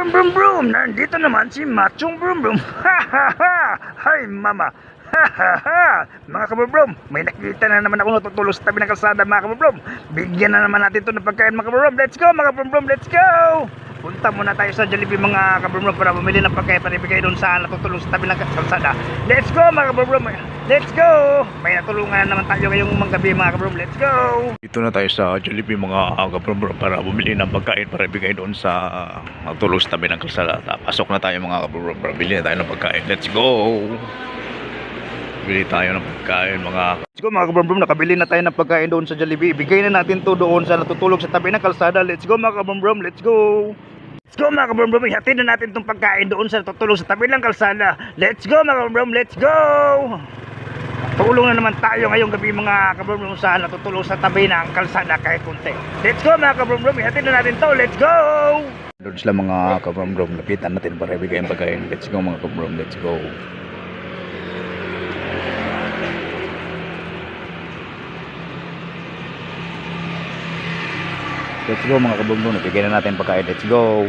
Brum brum brum! Nandito naman si Machong Brum Brum! Ha ha ha! Hi mama! Ha ha ha! Mga kabubrum, may nakita na naman ako natutulog sa tabi ng kalsada mga kabubrum. Bigyan na naman natin ito ng pagkain mga kabubrum. Let's go mga kabubrum, let's go! Punta muna tayo sa Jollibee mga kabubrum para bumili ng pagkain para ibigay doon sa natutulog sa tabi ng kalsada. Let's go mga kabubrum! Let's go! May natulungan na naman tayo ngayong mga gabi mga kabubrum. Let's go! Dito na tayo sa Jollibee mga kabro para bumili ng pagkain para ibigay doon sa magtulog sa tabi ng kalsada. Pasok na tayo mga kabro para bili na tayo ng pagkain. Let's go! Bili tayo ng pagkain mga Let's go mga kabrombrom, nakabili na tayo ng pagkain doon sa Jollibee. Ibigay na natin to doon sa natutulog sa tabi ng kalsada. Let's go mga kabrombrom, let's go! Let's go mga kabrombrom, ihatid na natin tong pagkain doon sa natutulog sa tabi ng kalsada. Let's go mga kabrombrom, let's go! Tulong na naman tayo ngayong gabi mga kabrombrom sa natutulog sa tabi ng kalsada kahit kunti. Let's go mga kabrombrom, ihatid na natin to, let's go! doon sila mga kabro lapitan natin para ibigay ang pagkain. Let's go mga kabro, let's go. Let's go mga kabro, ibigay na natin pagkain. Let's go.